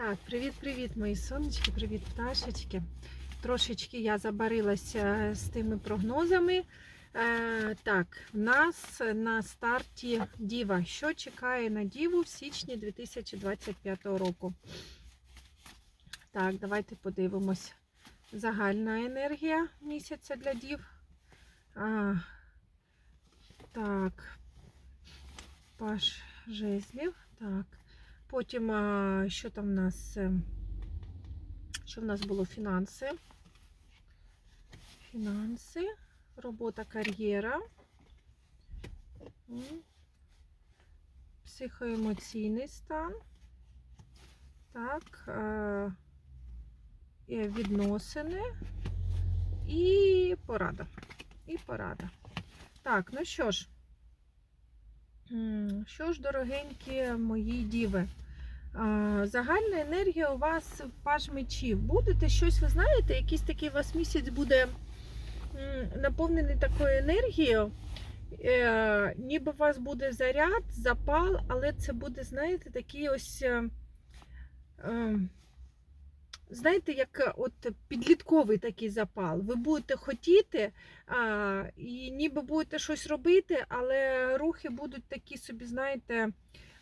Так, привіт-привіт, мої сонечки, привіт, пташечки. Трошечки я забарилася з тими прогнозами. Е, так, в нас на старті Діва. Що чекає на Діву в січні 2025 року? Так, давайте подивимось. Загальна енергія місяця для Дів. А, так, паш жезлів. Так. Потім, що там в нас? е, Що в нас було? Фінанси. Фінанси, робота, кар'єра. Психоемоційний стан. Так. е, е, Відносини і порада. І порада. Так, ну що ж. Що ж, дорогенькі мої діви, загальна енергія у вас в паж мечів. Будете щось, ви знаєте, якийсь такий у вас місяць буде наповнений такою енергією, е, ніби у вас буде заряд, запал, але це буде, знаєте, такий ось. Знаєте, як е, от підлітковий такий запал. Ви будете хотіти а, і ніби будете щось робити, але рухи будуть такі собі, знаєте,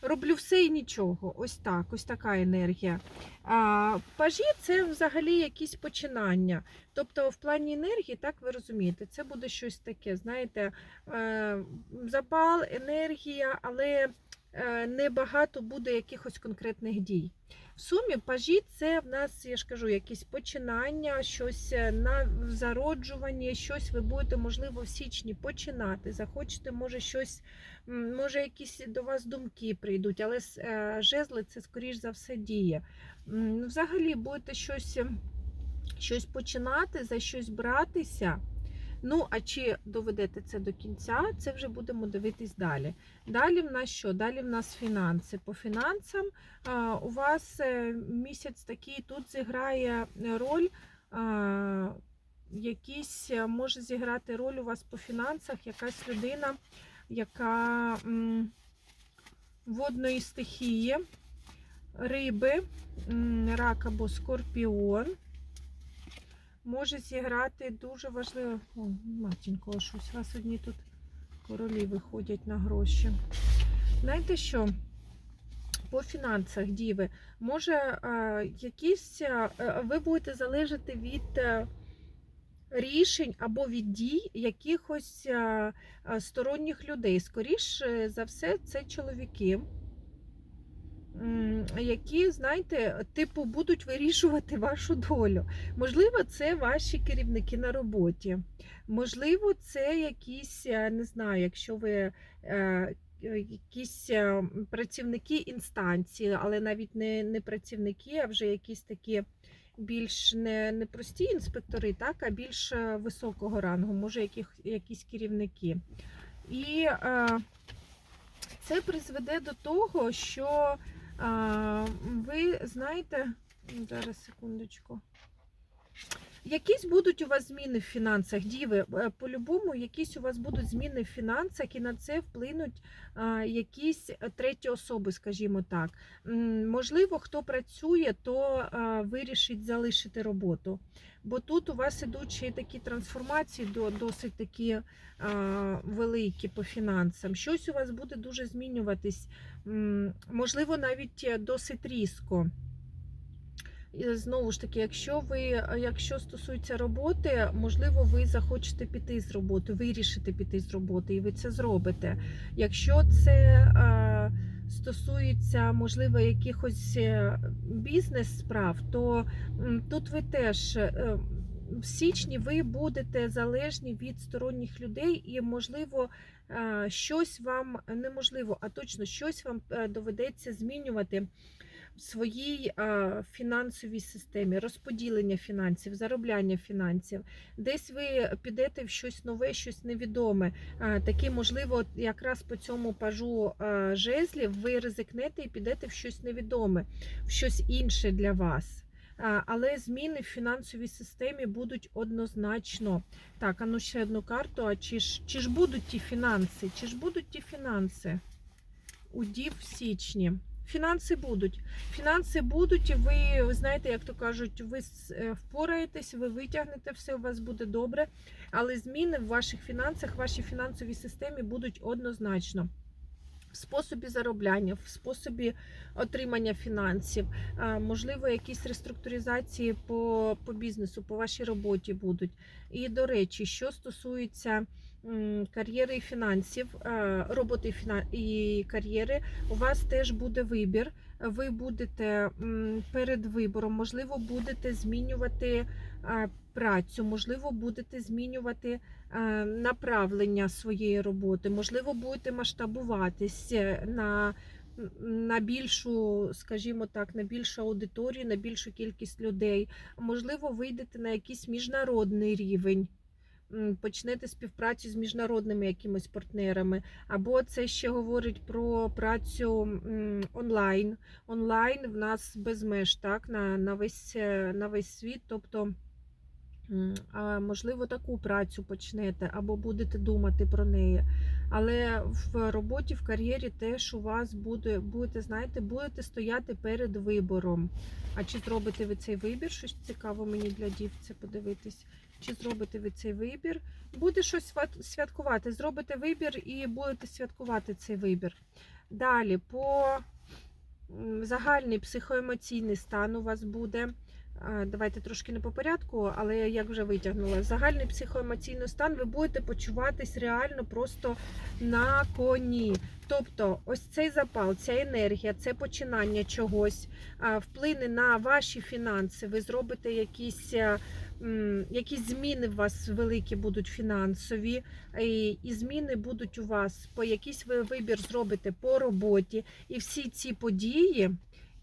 роблю все і нічого. Ось так, ось така енергія. А, пажі це взагалі якісь починання. Тобто, в плані енергії, так ви розумієте, це буде щось таке, знаєте, е, запал, енергія, але небагато буде якихось конкретних дій. В сумі пажі це в нас, я ж кажу, якісь починання, щось е, на зароджуванні, щось ви будете, можливо, в січні починати. Захочете, може, щось, може, якісь до вас думки прийдуть, але е, жезли це, скоріш за все, діє. Взагалі будете щось, е, щось починати, за щось братися. Ну, а чи доведете це до кінця, це вже будемо дивитись далі. Далі в нас що? Далі в нас фінанси. По фінансам у вас е, місяць такий тут зіграє роль. а, Якийсь е, може зіграти роль у вас по фінансах якась людина, яка водної стихії, риби, рак або скорпіон. Може зіграти дуже важливо. О, матінко, щось у вас одні тут королі виходять на гроші. Знаєте що? По фінансах, діви, може е, якісь е, ви будете залежати від е, рішень або від дій якихось е, е, сторонніх людей. Скоріше за все, це чоловіки, які, знаєте, типу, будуть вирішувати вашу долю. Можливо, це ваші керівники на роботі. Можливо, це якісь, е, не знаю, якщо ви. е, Якісь е, працівники інстанції, але навіть не, не працівники, а вже якісь такі більш не, не прості інспектори, так, а більш високого рангу, може, яких, якісь керівники. І е, це призведе до того, що ви знаєте, зараз секундочку. Якісь будуть у вас зміни в фінансах, діви. Е, По-любому, якісь у вас будуть зміни в фінансах, і на це вплинуть якісь треті особи, скажімо так. Можливо, хто працює, то вирішить залишити роботу. Бо тут у вас ідуть ще такі трансформації досить такі великі по фінансам. Щось у вас буде дуже змінюватись, можливо, навіть е, досить різко. Знову ж таки, якщо ви, якщо стосується роботи, можливо, ви захочете піти з роботи, вирішите піти з роботи, і ви це зробите. Якщо це е, стосується, можливо, якихось е, бізнес-справ, то тут ви теж. е, в січні ви будете залежні від сторонніх людей, і, можливо, е, щось вам неможливо, а точно щось вам е, доведеться змінювати своїй фінансовій системі, розподілення фінансів, заробляння фінансів. Десь ви підете в щось нове, щось невідоме. Таке, можливо, якраз по цьому пажу жезлів ви ризикнете і підете в щось невідоме, в щось інше для вас. Але зміни в фінансовій системі будуть однозначно. Так, а ну ще одну карту. А чи ж, чи ж будуть ті фінанси? Чи ж будуть ті фінанси? У Дів в січні. Фінанси будуть. Фінанси будуть, і ви, знаєте, як то кажуть, ви е, впораєтесь, ви витягнете все, у вас буде добре. Але зміни в ваших фінансах, в вашій фінансовій системі будуть однозначно. В способі заробляння, в способі отримання фінансів, можливо, якісь реструктуризації по, по бізнесу, по вашій роботі будуть. І до речі, що стосується кар'єри і фінансів, роботи і кар'єри, у вас теж буде вибір. Ви будете перед вибором, можливо, будете змінювати працю, можливо, будете змінювати е, направлення своєї роботи, можливо, будете масштабуватись е, на, на більшу, скажімо так, на більшу аудиторію, на більшу кількість людей. Можливо, вийдете на якийсь міжнародний рівень. Почнете співпрацю з міжнародними якимись партнерами, або це ще говорить про працю онлайн. Онлайн в нас без меж, так, на, на, весь, е, на весь світ. Тобто, можливо, таку працю почнете, або будете думати про неї. Але в роботі, в кар'єрі теж у вас буде, будете, знаєте, будете стояти перед вибором. А чи зробите ви цей вибір? Щось цікаво мені для дів це подивитись. Чи зробите ви цей вибір? Буде щось святкувати. Зробите вибір і будете святкувати цей вибір. Далі, по загальний психоемоційний стан у вас буде. А, Давайте трошки не по порядку, але як вже витягнула. Загальний психоемоційний стан ви будете почуватись реально просто на коні. Тобто, ось цей запал, ця енергія, це починання чогось вплине на ваші фінанси. Ви зробите якісь, е, якісь зміни у вас великі будуть фінансові, і зміни будуть у вас по якийсь ви вибір зробите по роботі. І всі ці події.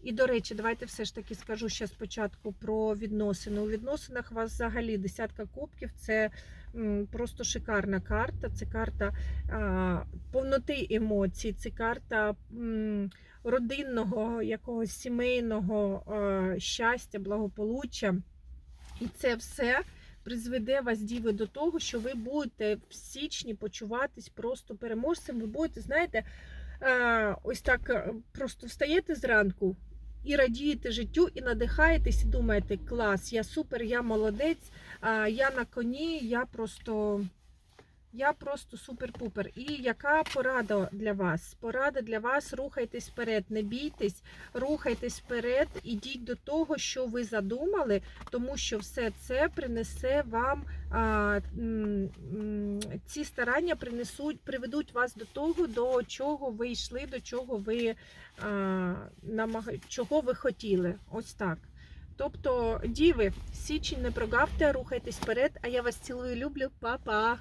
І, до речі, давайте все ж таки скажу ще спочатку про відносини. У відносинах у вас взагалі десятка кубків це просто шикарна карта. Це карта а, повноти емоцій, це карта м, родинного, якогось сімейного а, щастя, благополуччя. І це все призведе вас діви до того, що ви будете в січні почуватись просто переможцем. Ви будете, знаєте, ось так е, просто встаєте зранку і радієте життю, і надихаєтесь, і думаєте, клас, я супер, я молодець, я на коні, я просто. Я просто супер-пупер. І яка порада для вас? Порада для вас: рухайтесь вперед, не бійтесь, рухайтесь вперед, ідіть до того, що ви задумали, тому що все це принесе вам а, ці старання принесуть, приведуть вас до того, до чого ви йшли, до чого ви а, намаг... чого ви хотіли. Ось так. Тобто, діви, січень не прогавте, рухайтесь вперед, а я вас цілую, люблю, Па-па!